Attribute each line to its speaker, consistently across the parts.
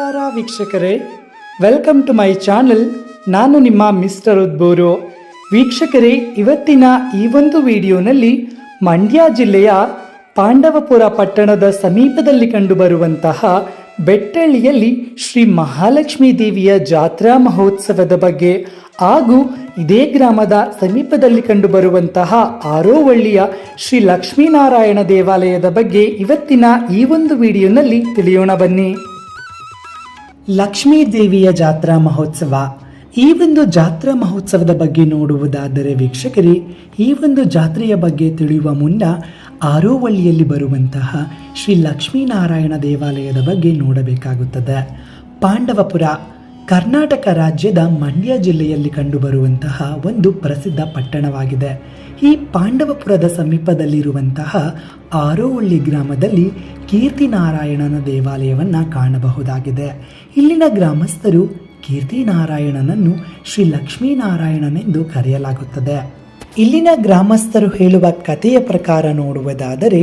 Speaker 1: ನಮಸ್ಕಾರ ವೀಕ್ಷಕರೇ. Welcome to my channel ನಾನು ನಿಮ್ಮ ಮಿಸ್ಟರ್ ಉದ್ಬೂರು ವೀಕ್ಷಕರೇ, ಇವತ್ತಿನ ಈ ಒಂದು ವಿಡಿಯೋನಲ್ಲಿ ಮಂಡ್ಯ ಜಿಲ್ಲೆಯ ಪಾಂಡವಪುರ ಪಟ್ಟಣದ ಸಮೀಪದಲ್ಲಿ ಕಂಡುಬರುವಂತಹ ಬೆಟ್ಟಳ್ಳಿಯಲ್ಲಿ ಶ್ರೀ ಮಹಾಲಕ್ಷ್ಮೀ ದೇವಿಯ ಜಾತ್ರಾ ಮಹೋತ್ಸವದ ಬಗ್ಗೆ ಹಾಗೂ ಇದೇ ಗ್ರಾಮದ ಸಮೀಪದಲ್ಲಿ ಕಂಡುಬರುವಂತಹ ಆರೋವಳ್ಳಿಯ ಶ್ರೀ ಲಕ್ಷ್ಮೀನಾರಾಯಣ ದೇವಾಲಯದ ಬಗ್ಗೆ ಇವತ್ತಿನ ಈ ಒಂದು ವಿಡಿಯೋನಲ್ಲಿ ತಿಳಿಯೋಣ ಬನ್ನಿ. ಲಕ್ಷ್ಮೀ ದೇವಿಯ ಜಾತ್ರಾ ಮಹೋತ್ಸವ. ಈ ಒಂದು ಜಾತ್ರಾ ಮಹೋತ್ಸವದ ಬಗ್ಗೆ ನೋಡುವುದಾದರೆ ವೀಕ್ಷಕರೇ, ಈ ಒಂದು ಜಾತ್ರೆಯ ಬಗ್ಗೆ ತಿಳಿಯುವ ಮುನ್ನ ಆರೋವಳ್ಳಿಯಲ್ಲಿ ಬರುವಂತಹ ಶ್ರೀ ಲಕ್ಷ್ಮೀನಾರಾಯಣ ದೇವಾಲಯದ ಬಗ್ಗೆ ನೋಡಬೇಕಾಗುತ್ತದೆ. ಪಾಂಡವಪುರ, ಕರ್ನಾಟಕ ರಾಜ್ಯದ ಮಂಡ್ಯ ಜಿಲ್ಲೆಯಲ್ಲಿ ಕಂಡುಬರುವಂತಹ ಒಂದು ಪ್ರಸಿದ್ಧ ಪಟ್ಟಣವಾಗಿದೆ. ಈ ಪಾಂಡವಪುರದ ಸಮೀಪದಲ್ಲಿರುವಂತಹ ಆರೋವಳ್ಳಿ ಗ್ರಾಮದಲ್ಲಿ ಕೀರ್ತಿನಾರಾಯಣನ ದೇವಾಲಯವನ್ನು ಕಾಣಬಹುದಾಗಿದೆ. ಇಲ್ಲಿನ ಗ್ರಾಮಸ್ಥರು ಕೀರ್ತಿನಾರಾಯಣನನ್ನು ಶ್ರೀ ಲಕ್ಷ್ಮೀನಾರಾಯಣನೆಂದು ಕರೆಯಲಾಗುತ್ತದೆ. ಇಲ್ಲಿನ ಗ್ರಾಮಸ್ಥರು ಹೇಳುವ ಕಥೆಯ ಪ್ರಕಾರ ನೋಡುವುದಾದರೆ,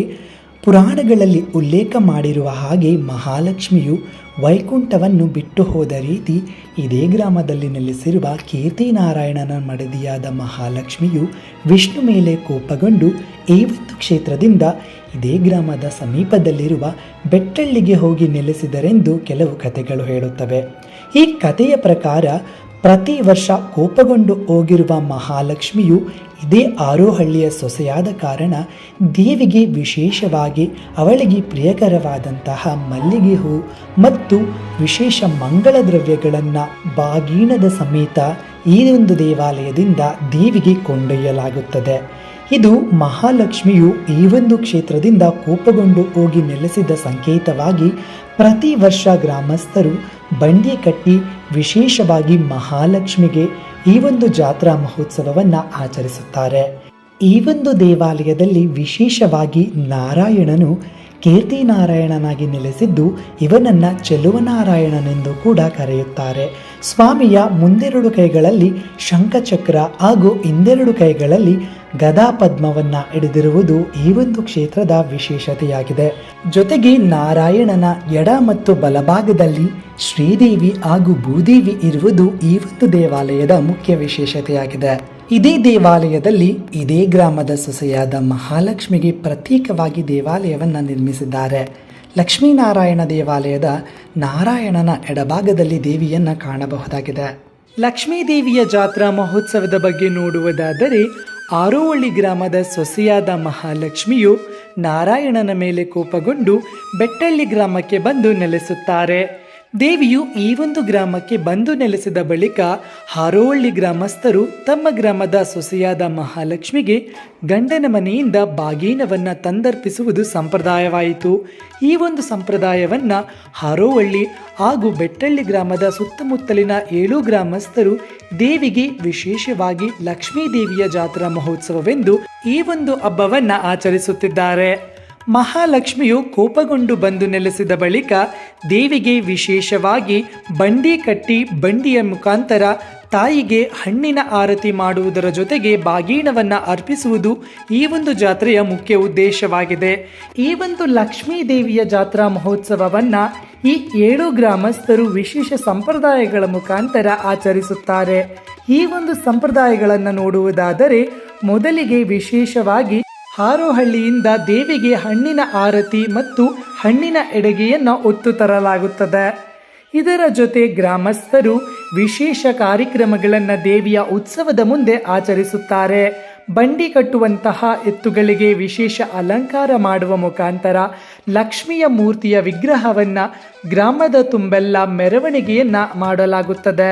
Speaker 1: ಪುರಾಣಗಳಲ್ಲಿ ಉಲ್ಲೇಖ ಮಾಡಿರುವ ಹಾಗೆ ಮಹಾಲಕ್ಷ್ಮಿಯು ವೈಕುಂಠವನ್ನು ಬಿಟ್ಟು ಹೋದ ರೀತಿ ಇದೇ ಗ್ರಾಮದಲ್ಲಿ ನೆಲೆಸಿರುವ ಕೀರ್ತಿನಾರಾಯಣನ ಮಡದಿಯಾದ ಮಹಾಲಕ್ಷ್ಮಿಯು ವಿಷ್ಣು ಮೇಲೆ ಕೋಪಗೊಂಡು ಒಂದು ಕ್ಷೇತ್ರದಿಂದ ಇದೇ ಗ್ರಾಮದ ಸಮೀಪದಲ್ಲಿರುವ ಬೆಟ್ಟಳ್ಳಿಗೆ ಹೋಗಿ ನೆಲೆಸಿದರೆಂದು ಕೆಲವು ಕಥೆಗಳು ಹೇಳುತ್ತವೆ. ಈ ಕಥೆಯ ಪ್ರಕಾರ ಪ್ರತಿ ವರ್ಷ ಕೋಪಗೊಂಡು ಹೋಗಿರುವ ಮಹಾಲಕ್ಷ್ಮಿಯು ಇದೇ ಆರೋಹಳ್ಳಿಯ ಸೊಸೆಯಾದ ಕಾರಣ ದೇವಿಗೆ ವಿಶೇಷವಾಗಿ ಅವಳಿಗೆ ಪ್ರಿಯಕರವಾದಂತಹ ಮಲ್ಲಿಗೆ ಹೂ ಮತ್ತು ವಿಶೇಷ ಮಂಗಳ ದ್ರವ್ಯಗಳನ್ನು ಬಾಗೀಣದ ಸಮೇತ ಈ ಒಂದು ದೇವಾಲಯದಿಂದ ದೇವಿಗೆ ಕೊಂಡೊಯ್ಯಲಾಗುತ್ತದೆ. ಇದು ಮಹಾಲಕ್ಷ್ಮಿಯು ಈ ಒಂದು ಕ್ಷೇತ್ರದಿಂದ ಕೋಪಗೊಂಡು ಹೋಗಿ ನೆಲೆಸಿದ ಸಂಕೇತವಾಗಿ ಪ್ರತಿ ವರ್ಷ ಗ್ರಾಮಸ್ಥರು ಬಂಡಿ ಕಟ್ಟಿ ವಿಶೇಷವಾಗಿ ಮಹಾಲಕ್ಷ್ಮಿಗೆ ಈ ಒಂದು ಜಾತ್ರಾ ಮಹೋತ್ಸವವನ್ನು ಆಚರಿಸುತ್ತಾರೆ. ಈ ಒಂದು ದೇವಾಲಯದಲ್ಲಿ ವಿಶೇಷವಾಗಿ ನಾರಾಯಣನು ಕೀರ್ತಿನಾರಾಯಣನಾಗಿ ನೆಲೆಸಿದ್ದು ಇವನನ್ನ ಚೆಲುವನಾರಾಯಣನೆಂದು ಕೂಡ ಕರೆಯುತ್ತಾರೆ. ಸ್ವಾಮಿಯ ಮುಂದೆರಡು ಕೈಗಳಲ್ಲಿ ಶಂಖಚಕ್ರ ಹಾಗೂ ಹಿಂದೆರಡು ಕೈಗಳಲ್ಲಿ ಗದಾ ಪದ್ಮವನ್ನ ಹಿಡಿದಿರುವುದು ಈ ಒಂದು ಕ್ಷೇತ್ರದ ವಿಶೇಷತೆಯಾಗಿದೆ. ಜೊತೆಗೆ ನಾರಾಯಣನ ಎಡ ಮತ್ತು ಬಲಭಾಗದಲ್ಲಿ ಶ್ರೀದೇವಿ ಹಾಗೂ ಭೂದೇವಿ ಇರುವುದು ಈ ಒಂದು ದೇವಾಲಯದ ಮುಖ್ಯ ವಿಶೇಷತೆಯಾಗಿದೆ. ಇದೇ ದೇವಾಲಯದಲ್ಲಿ, ಇದೇ ಗ್ರಾಮದ ಸೊಸೆಯಾದ ಮಹಾಲಕ್ಷ್ಮಿಗೆ ಪ್ರತ್ಯೇಕವಾಗಿ ದೇವಾಲಯವನ್ನು ನಿರ್ಮಿಸಿದ್ದಾರೆ. ಲಕ್ಷ್ಮೀನಾರಾಯಣ ದೇವಾಲಯದ ನಾರಾಯಣನ ಎಡಭಾಗದಲ್ಲಿ ದೇವಿಯನ್ನು ಕಾಣಬಹುದಾಗಿದೆ. ಲಕ್ಷ್ಮೀ ದೇವಿಯ ಜಾತ್ರಾ ಮಹೋತ್ಸವದ ಬಗ್ಗೆ ನೋಡುವುದಾದರೆ, ಆರೋವಳ್ಳಿ ಗ್ರಾಮದ ಸೊಸೆಯಾದ ಮಹಾಲಕ್ಷ್ಮಿಯು ನಾರಾಯಣನ ಮೇಲೆ ಕೋಪಗೊಂಡು ಬೆಟ್ಟಳ್ಳಿ ಗ್ರಾಮಕ್ಕೆ ಬಂದು ನೆಲೆಸುತ್ತಾರೆ. ದೇವಿಯು ಈ ಒಂದು ಗ್ರಾಮಕ್ಕೆ ಬಂದು ನೆಲೆಸಿದ ಬಳಿಕ ಹಾರೋಹಳ್ಳಿ ಗ್ರಾಮಸ್ಥರು ತಮ್ಮ ಗ್ರಾಮದ ಸೊಸೆಯಾದ ಮಹಾಲಕ್ಷ್ಮಿಗೆ ಗಂಡನ ಮನೆಯಿಂದ ಬಾಗೀನವನ್ನ ತಂದರ್ಪಿಸುವುದು ಸಂಪ್ರದಾಯವಾಯಿತು. ಈ ಒಂದು ಸಂಪ್ರದಾಯವನ್ನ ಹಾರೋಹಳ್ಳಿ ಹಾಗೂ ಬೆಟ್ಟಳ್ಳಿ ಗ್ರಾಮದ ಸುತ್ತಮುತ್ತಲಿನ ಏಳು ಗ್ರಾಮಸ್ಥರು ದೇವಿಗೆ ವಿಶೇಷವಾಗಿ ಲಕ್ಷ್ಮೀ ದೇವಿಯ ಜಾತ್ರಾ ಮಹೋತ್ಸವವೆಂದು ಈ ಒಂದು ಹಬ್ಬವನ್ನು ಆಚರಿಸುತ್ತಿದ್ದಾರೆ. ಮಹಾಲಕ್ಷ್ಮಿಯು ಕೋಪಗೊಂಡು ಬಂದು ನೆಲೆಸಿದ ಬಳಿಕ ದೇವಿಗೆ ವಿಶೇಷವಾಗಿ ಬಂಡಿ ಕಟ್ಟಿ ಬಂಡಿಯ ಮುಖಾಂತರ ತಾಯಿಗೆ ಹಣ್ಣಿನ ಆರತಿ ಮಾಡುವುದರ ಜೊತೆಗೆ ಬಾಗೀಣವನ್ನು ಅರ್ಪಿಸುವುದು ಈ ಒಂದು ಜಾತ್ರೆಯ ಮುಖ್ಯ ಉದ್ದೇಶವಾಗಿದೆ. ಈ ಒಂದು ಲಕ್ಷ್ಮೀ ದೇವಿಯ ಜಾತ್ರಾ ಮಹೋತ್ಸವವನ್ನ ಈ ಏಳು ಗ್ರಾಮಸ್ಥರು ವಿಶೇಷ ಸಂಪ್ರದಾಯಗಳ ಮುಖಾಂತರ ಆಚರಿಸುತ್ತಾರೆ. ಈ ಒಂದು ಸಂಪ್ರದಾಯಗಳನ್ನು ನೋಡುವುದಾದರೆ ಮೊದಲಿಗೆ ವಿಶೇಷವಾಗಿ ಹಾರೋಹಳ್ಳಿಯಿಂದ ದೇವಿಗೆ ಹಣ್ಣಿನ ಆರತಿ ಮತ್ತು ಹಣ್ಣಿನ ಎಡಗೆಯನ್ನು ಒತ್ತು ತರಲಾಗುತ್ತದೆ. ಇದರ ಜೊತೆ ಗ್ರಾಮಸ್ಥರು ವಿಶೇಷ ಕಾರ್ಯಕ್ರಮಗಳನ್ನು ದೇವಿಯ ಉತ್ಸವದ ಮುಂದೆ ಆಚರಿಸುತ್ತಾರೆ. ಬಂಡಿ ಕಟ್ಟುವಂತಹ ಎತ್ತುಗಳಿಗೆ ವಿಶೇಷ ಅಲಂಕಾರ ಮಾಡುವ ಮುಖಾಂತರ ಲಕ್ಷ್ಮಿಯ ಮೂರ್ತಿಯ ವಿಗ್ರಹವನ್ನು ಗ್ರಾಮದ ತುಂಬೆಲ್ಲ ಮೆರವಣಿಗೆಯನ್ನು ಮಾಡಲಾಗುತ್ತದೆ.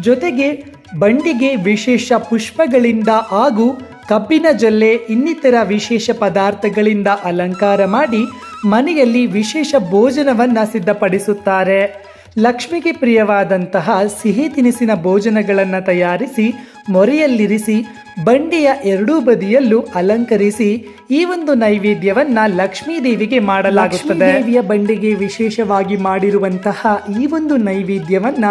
Speaker 1: ಜೊತೆಗೆ ಬಂಡಿಗೆ ವಿಶೇಷ ಪುಷ್ಪಗಳಿಂದ ಹಾಗೂ ಕಬ್ಬಿನ ಜಲ್ಲೆ ಇನ್ನಿತರ ವಿಶೇಷ ಪದಾರ್ಥಗಳಿಂದ ಅಲಂಕಾರ ಮಾಡಿ ಮನೆಯಲ್ಲಿ ವಿಶೇಷ ಭೋಜನವನ್ನ ಸಿದ್ಧಪಡಿಸುತ್ತಾರೆ. ಲಕ್ಷ್ಮಿಗೆ ಪ್ರಿಯವಾದಂತಹ ಸಿಹಿ ತಿನಿಸಿನ ಭೋಜನಗಳನ್ನು ತಯಾರಿಸಿ, ಮೊರೆಯಲ್ಲಿರಿಸಿ, ಬಂಡೆಯ ಎರಡೂ ಬದಿಯಲ್ಲೂ ಅಲಂಕರಿಸಿ ಈ ಒಂದು ನೈವೇದ್ಯವನ್ನ ಲಕ್ಷ್ಮೀ ದೇವಿಗೆ ಮಾಡಲಾಗುತ್ತದೆ. ದೇವಿಯ ಬಂಡಿಗೆ ವಿಶೇಷವಾಗಿ ಮಾಡಿರುವಂತಹ ಈ ಒಂದು ನೈವೇದ್ಯವನ್ನ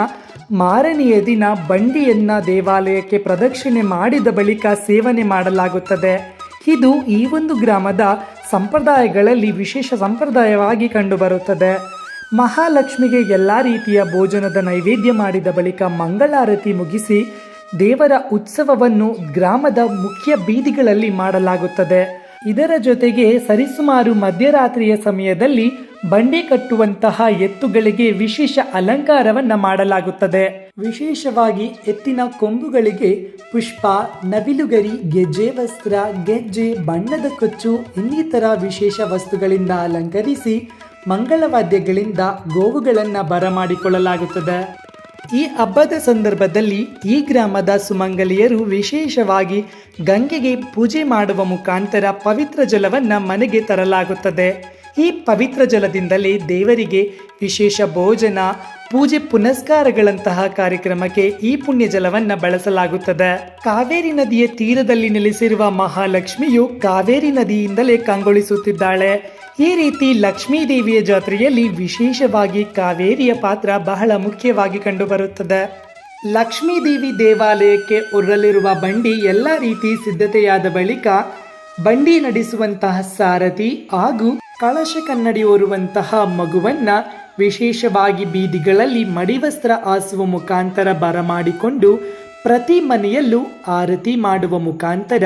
Speaker 1: ಮಾರನೆಯ ದಿನ ಬಂಡಿಯನ್ನ ದೇವಾಲಯಕ್ಕೆ ಪ್ರದಕ್ಷಿಣೆ ಮಾಡಿದ ಬಳಿಕ ಸೇವನೆ ಮಾಡಲಾಗುತ್ತದೆ. ಇದು ಈ ಒಂದು ಗ್ರಾಮದ ಸಂಪ್ರದಾಯಗಳಲ್ಲಿ ವಿಶೇಷ ಸಂಪ್ರದಾಯವಾಗಿ ಕಂಡುಬರುತ್ತದೆ. ಮಹಾಲಕ್ಷ್ಮಿಗೆ ಎಲ್ಲ ರೀತಿಯ ಭೋಜನದ ನೈವೇದ್ಯ ಮಾಡಿದ ಬಳಿಕ ಮಂಗಳಾರತಿ ಮುಗಿಸಿ ದೇವರ ಉತ್ಸವವನ್ನು ಗ್ರಾಮದ ಮುಖ್ಯ ಬೀದಿಗಳಲ್ಲಿ ಮಾಡಲಾಗುತ್ತದೆ. ಇದರ ಜೊತೆಗೆ ಸರಿಸುಮಾರು ಮಧ್ಯರಾತ್ರಿಯ ಸಮಯದಲ್ಲಿ ಬಂಡಿ ಕಟ್ಟುವಂತಹ ಎತ್ತುಗಳಿಗೆ ವಿಶೇಷ ಅಲಂಕಾರವನ್ನು ಮಾಡಲಾಗುತ್ತದೆ. ವಿಶೇಷವಾಗಿ ಎತ್ತಿನ ಕೊಂಬುಗಳಿಗೆ ಪುಷ್ಪ, ನವಿಲುಗರಿ, ಗೆಜ್ಜೆ ವಸ್ತ್ರ, ಗೆಜ್ಜೆ, ಬಣ್ಣದ ಕೊಚ್ಚು, ಇನ್ನಿತರ ವಿಶೇಷ ವಸ್ತುಗಳಿಂದ ಅಲಂಕರಿಸಿ ಮಂಗಳವಾದ್ಯಗಳಿಂದ ಗೋವುಗಳನ್ನು ಬರಮಾಡಿಕೊಳ್ಳಲಾಗುತ್ತದೆ. ಈ ಹಬ್ಬದ ಸಂದರ್ಭದಲ್ಲಿ ಈ ಗ್ರಾಮದ ಸುಮಂಗಲಿಯರು ವಿಶೇಷವಾಗಿ ಗಂಗೆಗೆ ಪೂಜೆ ಮಾಡುವ ಮುಖಾಂತರ ಪವಿತ್ರ ಜಲವನ್ನು ಮನೆಗೆ ತರಲಾಗುತ್ತದೆ. ಈ ಪವಿತ್ರ ಜಲದಿಂದಲೇ ದೇವರಿಗೆ ವಿಶೇಷ ಭೋಜನ, ಪೂಜೆ ಪುನಸ್ಕಾರಗಳಂತಹ ಕಾರ್ಯಕ್ರಮಕ್ಕೆ ಈ ಪುಣ್ಯ ಜಲವನ್ನು ಬಳಸಲಾಗುತ್ತದೆ. ಕಾವೇರಿ ನದಿಯ ತೀರದಲ್ಲಿ ನೆಲೆಸಿರುವ ಮಹಾಲಕ್ಷ್ಮಿಯು ಕಾವೇರಿ ನದಿಯಿಂದಲೇ ಕಂಗೊಳಿಸುತ್ತಿದ್ದಾಳೆ. ಈ ರೀತಿ ಲಕ್ಷ್ಮೀ ದೇವಿಯ ಜಾತ್ರೆಯಲ್ಲಿ ವಿಶೇಷವಾಗಿ ಕಾವೇರಿಯ ಪಾತ್ರ ಬಹಳ ಮುಖ್ಯವಾಗಿ ಕಂಡುಬರುತ್ತದೆ. ಲಕ್ಷ್ಮೀ ದೇವಿ ದೇವಾಲಯಕ್ಕೆ ಉರಲಿರುವ ಬಂಡಿ ಎಲ್ಲ ರೀತಿ ಸಿದ್ಧತೆಯಾದ ಬಳಿಕ ಬಂಡಿ ನಡೆಸುವಂತಹ ಸಾರಥಿ ಹಾಗೂ ಕಳಶ ಕನ್ನಡಿ ಓರುವಂತಹ ಮಗುವನ್ನ ವಿಶೇಷವಾಗಿ ಬೀದಿಗಳಲ್ಲಿ ಮಡಿವಸ್ತ್ರ ಹಾಸುವ ಮುಖಾಂತರ ಬರಮಾಡಿಕೊಂಡು ಪ್ರತಿ ಮನೆಯಲ್ಲೂ ಆರತಿ ಮಾಡುವ ಮುಖಾಂತರ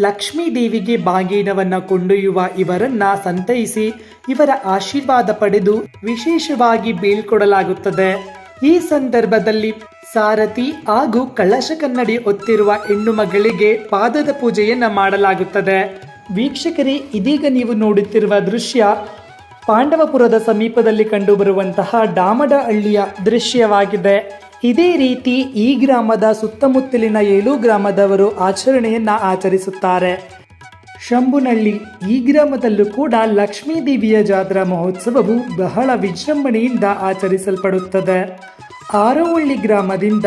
Speaker 1: ಲಕ್ಷ್ಮೀ ದೇವಿಗೆ ಬಾಗಿನವನ್ನು ಕೊಂಡೊಯ್ಯುವ ಇವರನ್ನ ಸಂತೈಸಿ ಇವರ ಆಶೀರ್ವಾದ ಪಡೆದು ವಿಶೇಷವಾಗಿ ಬೀಳ್ಕೊಡಲಾಗುತ್ತದೆ. ಈ ಸಂದರ್ಭದಲ್ಲಿ ಸಾರಥಿ ಹಾಗೂ ಕಳಶ ಕನ್ನಡಿ ಹೊತ್ತಿರುವ ಹೆಣ್ಣು ಮಗಳಿಗೆ ಪಾದದ ಪೂಜೆಯನ್ನ ಮಾಡಲಾಗುತ್ತದೆ. ವೀಕ್ಷಕರೇ, ಇದೀಗ ನೀವು ನೋಡುತ್ತಿರುವ ದೃಶ್ಯ ಪಾಂಡವಪುರದ ಸಮೀಪದಲ್ಲಿ ಕಂಡುಬರುವಂತಹ ಡಾಮಡಹಳ್ಳಿಯ ದೃಶ್ಯವಾಗಿದೆ. ಇದೇ ರೀತಿ ಈ ಗ್ರಾಮದ ಸುತ್ತಮುತ್ತಲಿನ ಏಳು ಗ್ರಾಮದವರು ಆಚರಣೆಯನ್ನ ಆಚರಿಸುತ್ತಾರೆ. ಶಂಭುನಳ್ಳಿ ಈ ಗ್ರಾಮದಲ್ಲೂ ಕೂಡ ಲಕ್ಷ್ಮೀ ದೇವಿಯ ಜಾತ್ರಾ ಮಹೋತ್ಸವವು ಬಹಳ ವಿಜೃಂಭಣೆಯಿಂದ ಆಚರಿಸಲ್ಪಡುತ್ತದೆ. ಆರೋಹಳ್ಳಿ ಗ್ರಾಮದಿಂದ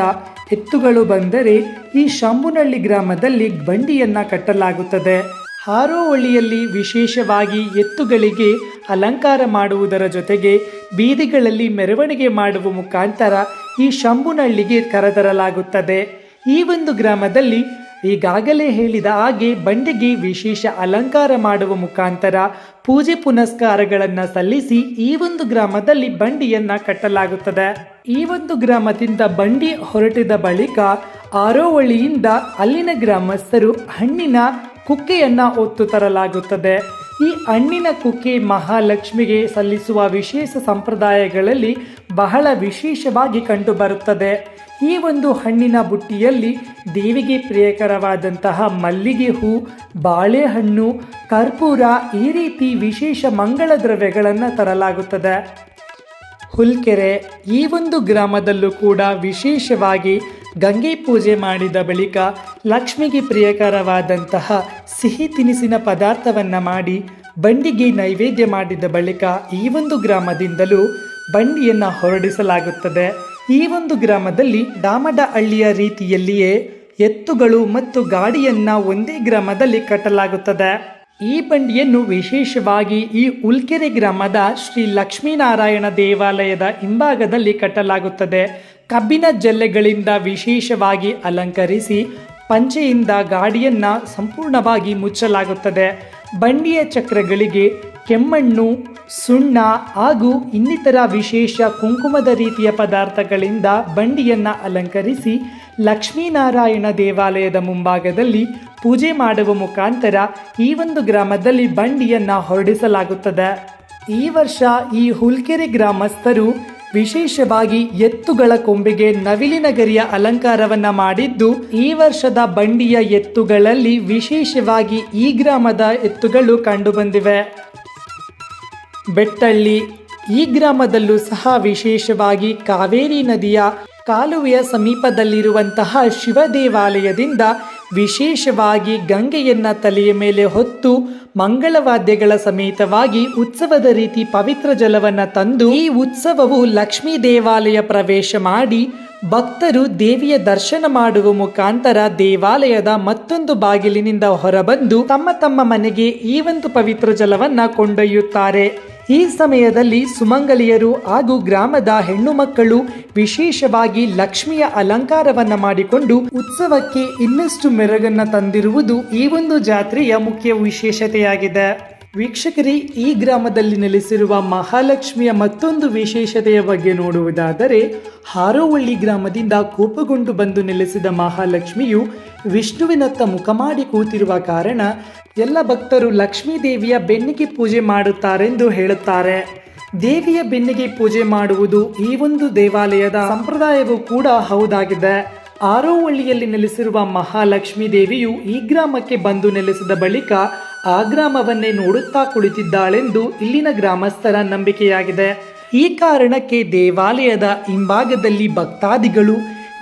Speaker 1: ಎತ್ತುಗಳು ಬಂದರೆ ಈ ಶಂಭುನಳ್ಳಿ ಗ್ರಾಮದಲ್ಲಿ ಬಂಡಿಯನ್ನ ಕಟ್ಟಲಾಗುತ್ತದೆ. ಹಾರೋಹಳ್ಳಿಯಲ್ಲಿ ವಿಶೇಷವಾಗಿ ಎತ್ತುಗಳಿಗೆ ಅಲಂಕಾರ ಮಾಡುವುದರ ಜೊತೆಗೆ ಬೀದಿಗಳಲ್ಲಿ ಮೆರವಣಿಗೆ ಮಾಡುವ ಮುಖಾಂತರ ಈ ಶಂಭುನಳ್ಳಿಗೆ ಕರೆತರಲಾಗುತ್ತದೆ. ಈ ಒಂದು ಗ್ರಾಮದಲ್ಲಿ ಈಗಾಗಲೇ ಹೇಳಿದ ಹಾಗೆ ಬಂಡೆಗೆ ವಿಶೇಷ ಅಲಂಕಾರ ಮಾಡುವ ಮುಖಾಂತರ ಪೂಜೆ ಪುನಸ್ಕಾರಗಳನ್ನು ಸಲ್ಲಿಸಿ ಈ ಒಂದು ಗ್ರಾಮದಲ್ಲಿ ಬಂಡಿಯನ್ನ ಕಟ್ಟಲಾಗುತ್ತದೆ. ಈ ಒಂದು ಗ್ರಾಮದಿಂದ ಬಂಡಿ ಹೊರಟಿದ ಬಳಿಕ ಆರೋವಳಿಯಿಂದ ಅಲ್ಲಿನ ಗ್ರಾಮಸ್ಥರು ಹಣ್ಣಿನ ಕುಕ್ಕೆಯನ್ನ ಹೊತ್ತು ತರಲಾಗುತ್ತದೆ. ಈ ಹಣ್ಣಿನ ಕುಕ್ಕೆ ಮಹಾಲಕ್ಷ್ಮಿಗೆ ಸಲ್ಲಿಸುವ ವಿಶೇಷ ಸಂಪ್ರದಾಯಗಳಲ್ಲಿ ಬಹಳ ವಿಶೇಷವಾಗಿ ಕಂಡುಬರುತ್ತದೆ. ಈ ಒಂದು ಹಣ್ಣಿನ ಬುಟ್ಟಿಯಲ್ಲಿ ದೇವಿಗೆ ಪ್ರಿಯಕರವಾದಂತಹ ಮಲ್ಲಿಗೆ ಹೂ, ಬಾಳೆಹಣ್ಣು, ಕರ್ಪೂರ ಈ ರೀತಿ ವಿಶೇಷ ಮಂಗಳ ದ್ರವ್ಯಗಳನ್ನು ತರಲಾಗುತ್ತದೆ. ಹುಲ್ಕೆರೆ ಈ ಒಂದು ಗ್ರಾಮದಲ್ಲೂ ಕೂಡ ವಿಶೇಷವಾಗಿ ಗಂಗೆ ಪೂಜೆ ಮಾಡಿದ ಬಳಿಕ ಲಕ್ಷ್ಮಿಗೆ ಪ್ರಿಯಕರವಾದಂತಹ ಸಿಹಿ ತಿನಿಸಿನ ಪದಾರ್ಥವನ್ನು ಮಾಡಿ ಬಂಡಿಗೆ ನೈವೇದ್ಯ ಮಾಡಿದ ಬಳಿಕ ಈ ಒಂದು ಗ್ರಾಮದಿಂದಲೂ ಬಂಡಿಯನ್ನು ಹೊರಡಿಸಲಾಗುತ್ತದೆ. ಈ ಒಂದು ಗ್ರಾಮದಲ್ಲಿ ಡಾಮಡ ಹಳ್ಳಿಯ ರೀತಿಯಲ್ಲಿಯೇ ಎತ್ತುಗಳು ಮತ್ತು ಗಾಡಿಯನ್ನ ಒಂದೇ ಗ್ರಾಮದಲ್ಲಿ ಕಟ್ಟಲಾಗುತ್ತದೆ. ಈ ಬಂಡಿಯನ್ನು ವಿಶೇಷವಾಗಿ ಈ ಉಲ್ಕೆರೆ ಗ್ರಾಮದ ಶ್ರೀ ಲಕ್ಷ್ಮೀನಾರಾಯಣ ದೇವಾಲಯದ ಹಿಂಭಾಗದಲ್ಲಿ ಕಟ್ಟಲಾಗುತ್ತದೆ. ಕಬ್ಬಿನ ಜಲ್ಲೆಗಳಿಂದ ವಿಶೇಷವಾಗಿ ಅಲಂಕರಿಸಿ ಪಂಚೆಯಿಂದ ಗಾಡಿಯನ್ನ ಸಂಪೂರ್ಣವಾಗಿ ಮುಚ್ಚಲಾಗುತ್ತದೆ. ಬಂಡಿಯ ಚಕ್ರಗಳಿಗೆ ಕೆಮ್ಮಣ್ಣು, ಸುಣ್ಣ ಹಾಗೂ ಇನ್ನಿತರ ವಿಶೇಷ ಕುಂಕುಮದ ರೀತಿಯ ಪದಾರ್ಥಗಳಿಂದ ಬಂಡಿಯನ್ನು ಅಲಂಕರಿಸಿ ಲಕ್ಷ್ಮೀನಾರಾಯಣ ದೇವಾಲಯದ ಮುಂಭಾಗದಲ್ಲಿ ಪೂಜೆ ಮಾಡುವ ಮುಖಾಂತರ ಈ ಒಂದು ಗ್ರಾಮದಲ್ಲಿ ಬಂಡಿಯನ್ನು ಹೊರಡಿಸಲಾಗುತ್ತದೆ. ಈ ವರ್ಷ ಈ ಹುಲ್ಕೆರೆ ಗ್ರಾಮಸ್ಥರು ವಿಶೇಷವಾಗಿ ಎತ್ತುಗಳ ಕೊಂಬೆಗೆ ನವಿಲಿನ ಗರಿಯ ಅಲಂಕಾರವನ್ನ ಮಾಡಿದ್ದು, ಈ ವರ್ಷದ ಬಂಡಿಯ ಎತ್ತುಗಳಲ್ಲಿ ವಿಶೇಷವಾಗಿ ಈ ಗ್ರಾಮದ ಎತ್ತುಗಳು ಕಂಡುಬಂದಿವೆ. ಬೆಟ್ಟಳ್ಳಿ. ಈ ಗ್ರಾಮದಲ್ಲೂ ಸಹ ವಿಶೇಷವಾಗಿ ಕಾವೇರಿ ನದಿಯ ಕಾಲುವೆಯ ಸಮೀಪದಲ್ಲಿರುವಂತಹ ಶಿವ ದೇವಾಲಯದಿಂದ ವಿಶೇಷವಾಗಿ ಗಂಗೆಯನ್ನ ತಲೆಯ ಮೇಲೆ ಹೊತ್ತು ಮಂಗಳವಾದ್ಯಗಳ ಸಮೇತವಾಗಿ ಉತ್ಸವದ ರೀತಿ ಪವಿತ್ರ ಜಲವನ್ನು ತಂದು ಈ ಉತ್ಸವವು ಲಕ್ಷ್ಮೀ ದೇವಾಲಯ ಪ್ರವೇಶ ಮಾಡಿ ಭಕ್ತರು ದೇವಿಯ ದರ್ಶನ ಮಾಡುವ ಮುಖಾಂತರ ದೇವಾಲಯದ ಮತ್ತೊಂದು ಬಾಗಿಲಿನಿಂದ ಹೊರಬಂದು ತಮ್ಮ ತಮ್ಮ ಮನೆಗೆ ಈ ಒಂದು ಪವಿತ್ರ ಜಲವನ್ನು ಕೊಂಡೊಯ್ಯುತ್ತಾರೆ. ಈ ಸಮಯದಲ್ಲಿ ಸುಮಂಗಲಿಯರು ಹಾಗೂ ಗ್ರಾಮದ ಹೆಣ್ಣು ಮಕ್ಕಳು ವಿಶೇಷವಾಗಿ ಲಕ್ಷ್ಮಿಯ ಅಲಂಕಾರವನ್ನ ಮಾಡಿಕೊಂಡು ಉತ್ಸವಕ್ಕೆ ಇನ್ನಷ್ಟು ಮೆರಗನ್ನ ತಂದಿರುವುದು ಈ ಒಂದು ಜಾತ್ರೆಯ ಮುಖ್ಯ ವಿಶೇಷತೆಯಾಗಿದೆ. ವೀಕ್ಷಕರೇ, ಈ ಗ್ರಾಮದಲ್ಲಿ ನೆಲೆಸಿರುವ ಮಹಾಲಕ್ಷ್ಮಿಯ ಮತ್ತೊಂದು ವಿಶೇಷತೆಯ ಬಗ್ಗೆ ನೋಡುವುದಾದರೆ, ಹಾರೋವಳ್ಳಿ ಗ್ರಾಮದಿಂದ ಕೋಪಗೊಂಡು ಬಂದು ನೆಲೆಸಿದ ಮಹಾಲಕ್ಷ್ಮಿಯು ವಿಷ್ಣುವಿನತ್ತ ಮುಖ ಮಾಡಿ ಕೂತಿರುವ ಕಾರಣ ಎಲ್ಲ ಭಕ್ತರು ಲಕ್ಷ್ಮೀ ದೇವಿಯ ಬೆನ್ನಿಗೆ ಪೂಜೆ ಮಾಡುತ್ತಾರೆಂದು ಹೇಳುತ್ತಾರೆ. ದೇವಿಯ ಬೆನ್ನಿಗೆ ಪೂಜೆ ಮಾಡುವುದು ಈ ಒಂದು ದೇವಾಲಯದ ಸಂಪ್ರದಾಯವೂ ಕೂಡ ಹೌದಾಗಿದೆ. ಆರೋವಳ್ಳಿಯಲ್ಲಿ ನೆಲೆಸಿರುವ ಮಹಾಲಕ್ಷ್ಮೀ ದೇವಿಯು ಈ ಗ್ರಾಮಕ್ಕೆ ಬಂದು ನೆಲೆಸಿದ ಬಳಿಕ ಆ ಗ್ರಾಮವನ್ನೇ ನೋಡುತ್ತಾ ಕುಳಿತಿದ್ದಾಳೆಂದು ಇಲ್ಲಿನ ಗ್ರಾಮಸ್ಥರ ನಂಬಿಕೆಯಾಗಿದೆ. ಈ ಕಾರಣಕ್ಕೆ ದೇವಾಲಯದ ಹಿಂಭಾಗದಲ್ಲಿ ಭಕ್ತಾದಿಗಳು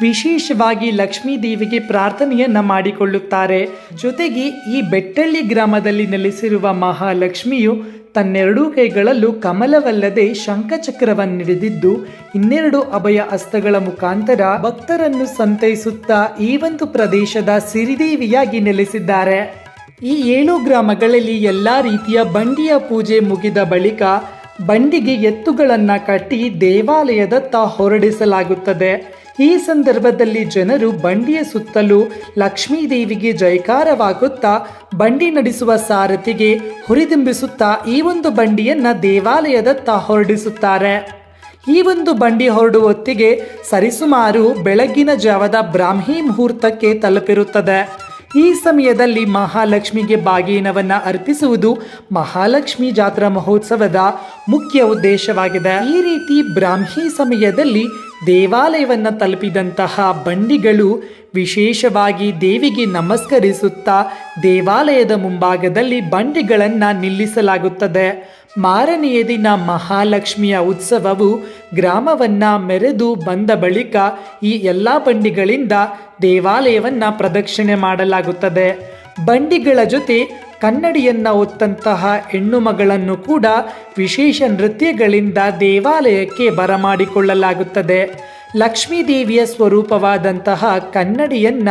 Speaker 1: ವಿಶೇಷವಾಗಿ ಲಕ್ಷ್ಮೀ ದೇವಿಗೆ ಪ್ರಾರ್ಥನೆಯನ್ನ ಮಾಡಿಕೊಳ್ಳುತ್ತಾರೆ. ಜೊತೆಗೆ ಈ ಬೆಟ್ಟಳ್ಳಿ ಗ್ರಾಮದಲ್ಲಿ ನೆಲೆಸಿರುವ ಮಹಾಲಕ್ಷ್ಮಿಯು ತನ್ನೆರಡೂ ಕೈಗಳಲ್ಲೂ ಕಮಲವಲ್ಲದೆ ಶಂಖಚಕ್ರವನ್ನಿಡಿದಿದ್ದು, ಇನ್ನೆರಡು ಅಭಯ ಹಸ್ತಗಳ ಮುಖಾಂತರ ಭಕ್ತರನ್ನು ಸಂತೈಸುತ್ತಾ ಈ ಒಂದು ಪ್ರದೇಶದ ಸಿರಿದೇವಿಯಾಗಿ ನೆಲೆಸಿದ್ದಾರೆ. ಈ ಏಳು ಗ್ರಾಮಗಳಲ್ಲಿ ಎಲ್ಲ ರೀತಿಯ ಬಂಡಿಯ ಪೂಜೆ ಮುಗಿದ ಬಳಿಕ ಬಂಡಿಗೆ ಎತ್ತುಗಳನ್ನ ಕಟ್ಟಿ ದೇವಾಲಯದತ್ತ ಹೊರಡಿಸಲಾಗುತ್ತದೆ. ಈ ಸಂದರ್ಭದಲ್ಲಿ ಜನರು ಬಂಡಿಯ ಸುತ್ತಲೂ ಲಕ್ಷ್ಮೀ ದೇವಿಗೆ ಜೈಕಾರವಾಗುತ್ತಾ ಬಂಡಿ ನಡೆಸುವ ಸಾರಥಿಗೆ ಹುರಿದುಂಬಿಸುತ್ತಾ ಈ ಒಂದು ಬಂಡಿಯನ್ನ ದೇವಾಲಯದತ್ತ ಹೊರಡಿಸುತ್ತಾರೆ. ಈ ಒಂದು ಬಂಡಿ ಹೊರಡುವ ಹೊತ್ತಿಗೆ ಸರಿಸುಮಾರು ಬೆಳಗಿನ ಜಾವದ ಬ್ರಾಹ್ಮಿ ಮುಹೂರ್ತಕ್ಕೆ ತಲುಪಿರುತ್ತದೆ. ಈ ಸಮಯದಲ್ಲಿ ಮಹಾಲಕ್ಷ್ಮಿಗೆ ಬಾಗಿನವನ್ನ ಅರ್ಪಿಸುವುದು ಮಹಾಲಕ್ಷ್ಮಿ ಜಾತ್ರಾ ಮಹೋತ್ಸವದ ಮುಖ್ಯ ಉದ್ದೇಶವಾಗಿದೆ. ಈ ರೀತಿ ಬ್ರಾಹ್ಮಿ ಸಮಯದಲ್ಲಿ ದೇವಾಲಯವನ್ನ ತಲುಪಿದಂತಹ ಬಂಡಿಗಳು ವಿಶೇಷವಾಗಿ ದೇವಿಗೆ ನಮಸ್ಕರಿಸುತ್ತಾ ದೇವಾಲಯದ ಮುಂಭಾಗದಲ್ಲಿ ಬಂಡಿಗಳನ್ನು ನಿಲ್ಲಿಸಲಾಗುತ್ತದೆ. ಮಾರನೆಯ ದಿನ ಮಹಾಲಕ್ಷ್ಮಿಯ ಉತ್ಸವವು ಗ್ರಾಮವನ್ನ ಮೆರೆದು ಬಂದ ಬಳಿಕ ಈ ಎಲ್ಲ ಬಂಡಿಗಳಿಂದ ದೇವಾಲಯವನ್ನ ಪ್ರದಕ್ಷಿಣೆ ಮಾಡಲಾಗುತ್ತದೆ. ಬಂಡಿಗಳ ಜೊತೆ ಕನ್ನಡಿಯನ್ನ ಒತ್ತಂತಹ ಹೆಣ್ಣು ಮಗಳನ್ನು ಕೂಡ ವಿಶೇಷ ನೃತ್ಯಗಳಿಂದ ದೇವಾಲಯಕ್ಕೆ ಬರಮಾಡಿಕೊಳ್ಳಲಾಗುತ್ತದೆ. ಲಕ್ಷ್ಮೀ ದೇವಿಯ ಸ್ವರೂಪವಾದಂತಹ ಕನ್ನಡಿಯನ್ನ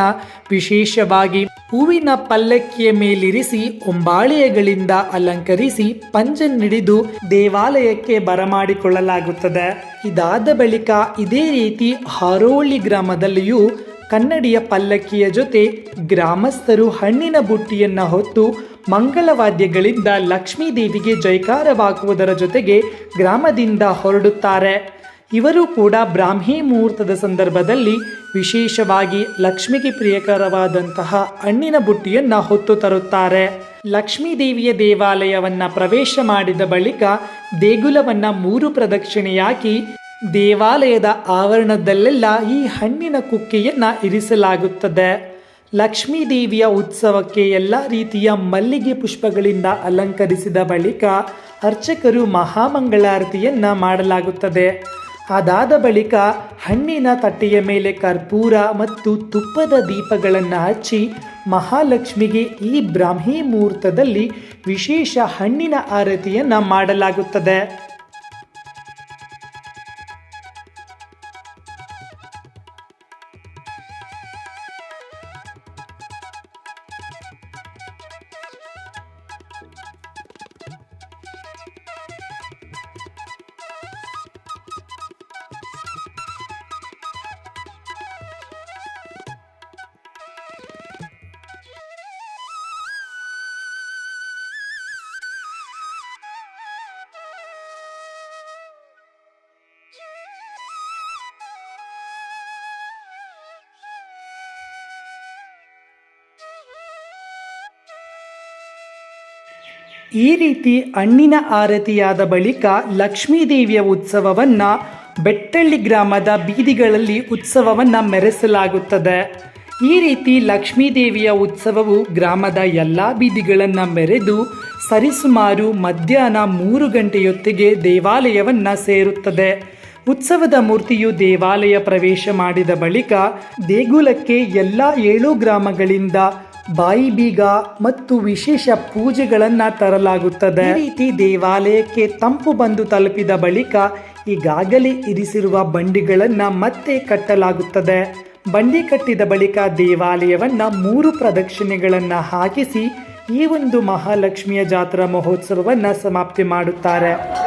Speaker 1: ವಿಶೇಷವಾಗಿ ಹೂವಿನ ಪಲ್ಲಕ್ಕಿಯ ಮೇಲಿರಿಸಿ ಒಂಬಾಳೆಯಗಳಿಂದ ಅಲಂಕರಿಸಿ ಪಂಜನ್ನಿಡಿದು ದೇವಾಲಯಕ್ಕೆ ಬರಮಾಡಿಕೊಳ್ಳಲಾಗುತ್ತದೆ. ಇದಾದ ಬಳಿಕ ಇದೇ ರೀತಿ ಹಾರೋಳಿ ಗ್ರಾಮದಲ್ಲಿಯೂ ಕನ್ನಡಿಯ ಪಲ್ಲಕ್ಕಿಯ ಜೊತೆ ಗ್ರಾಮಸ್ಥರು ಹಣ್ಣಿನ ಬುಟ್ಟಿಯನ್ನ ಹೊತ್ತು ಮಂಗಳವಾದ್ಯಗಳಿಂದ ಲಕ್ಷ್ಮೀ ದೇವಿಗೆ ಜೈಕಾರವಾಗುವುದರ ಜೊತೆಗೆ ಗ್ರಾಮದಿಂದ ಹೊರಡುತ್ತಾರೆ. ಇವರು ಕೂಡ ಬ್ರಾಹ್ಮಿ ಮುಹೂರ್ತದ ಸಂದರ್ಭದಲ್ಲಿ ವಿಶೇಷವಾಗಿ ಲಕ್ಷ್ಮಿಗೆ ಪ್ರಿಯಕರವಾದಂತಹ ಹಣ್ಣಿನ ಬುಟ್ಟಿಯನ್ನು ಹೊತ್ತು ತರುತ್ತಾರೆ. ಲಕ್ಷ್ಮೀ ದೇವಿಯ ದೇವಾಲಯವನ್ನ ಪ್ರವೇಶ ಮಾಡಿದ ಬಳಿಕ ದೇಗುಲವನ್ನ ಮೂರು ಪ್ರದಕ್ಷಿಣೆಯಾಗಿ ದೇವಾಲಯದ ಆವರಣದಲ್ಲೆಲ್ಲ ಈ ಹಣ್ಣಿನ ಕುಕ್ಕೆಯನ್ನು ಇರಿಸಲಾಗುತ್ತದೆ. ಲಕ್ಷ್ಮೀ ದೇವಿಯ ಉತ್ಸವಕ್ಕೆ ಎಲ್ಲ ರೀತಿಯ ಮಲ್ಲಿಗೆ ಪುಷ್ಪಗಳಿಂದ ಅಲಂಕರಿಸಿದ ಬಳಿಕ ಅರ್ಚಕರು ಮಹಾಮಂಗಳಾರತಿಯನ್ನು ಮಾಡಲಾಗುತ್ತದೆ. ಅದಾದ ಬಳಿಕ ಹಣ್ಣಿನ ತಟ್ಟೆಯ ಮೇಲೆ ಕರ್ಪೂರ ಮತ್ತು ತುಪ್ಪದ ದೀಪಗಳನ್ನು ಹಚ್ಚಿ ಮಹಾಲಕ್ಷ್ಮಿಗೆ ಈ ಬ್ರಾಹ್ಮಿ ಮುಹೂರ್ತದಲ್ಲಿ ವಿಶೇಷ ಹಣ್ಣಿನ ಆರತಿಯನ್ನು ಮಾಡಲಾಗುತ್ತದೆ. ಈ ರೀತಿ ಹಣ್ಣಿನ ಆರತಿಯಾದ ಬಳಿಕ ಲಕ್ಷ್ಮೀ ದೇವಿಯ ಉತ್ಸವವನ್ನ ಬೆಟ್ಟಳ್ಳಿ ಗ್ರಾಮದ ಬೀದಿಗಳಲ್ಲಿ ಉತ್ಸವವನ್ನ ಮೆರೆಸಲಾಗುತ್ತದೆ. ಈ ರೀತಿ ಲಕ್ಷ್ಮೀ ದೇವಿಯ ಉತ್ಸವವು ಗ್ರಾಮದ ಎಲ್ಲ ಬೀದಿಗಳನ್ನು ಮೆರೆದು ಸರಿಸುಮಾರು ಮಧ್ಯಾಹ್ನ ಮೂರು ಗಂಟೆಯೊತ್ತಿಗೆ ದೇವಾಲಯವನ್ನ ಸೇರುತ್ತದೆ. ಉತ್ಸವದ ಮೂರ್ತಿಯು ದೇವಾಲಯ ಪ್ರವೇಶ ಮಾಡಿದ ಬಳಿಕ ದೇಗುಲಕ್ಕೆ ಎಲ್ಲ ಏಳು ಗ್ರಾಮಗಳಿಂದ ಬಾಯಿ ಬೀಗ ಮತ್ತು ವಿಶೇಷ ಪೂಜೆಗಳನ್ನು ತರಲಾಗುತ್ತದೆ. ಈ ರೀತಿ ದೇವಾಲಯಕ್ಕೆ ತಂಪು ಬಂದು ತಲುಪಿದ ಬಳಿಕ ಈಗಾಗಲೇ ಇರಿಸಿರುವ ಬಂಡಿಗಳನ್ನು ಮತ್ತೆ ಕಟ್ಟಲಾಗುತ್ತದೆ. ಬಂಡಿ ಕಟ್ಟಿದ ಬಳಿಕ ದೇವಾಲಯವನ್ನ ಮೂರು ಪ್ರದಕ್ಷಿಣೆಗಳನ್ನು ಹಾಕಿಸಿ ಈ ಒಂದು ಮಹಾಲಕ್ಷ್ಮಿಯ ಜಾತ್ರಾ ಮಹೋತ್ಸವವನ್ನು ಸಮಾಪ್ತಿ ಮಾಡುತ್ತಾರೆ.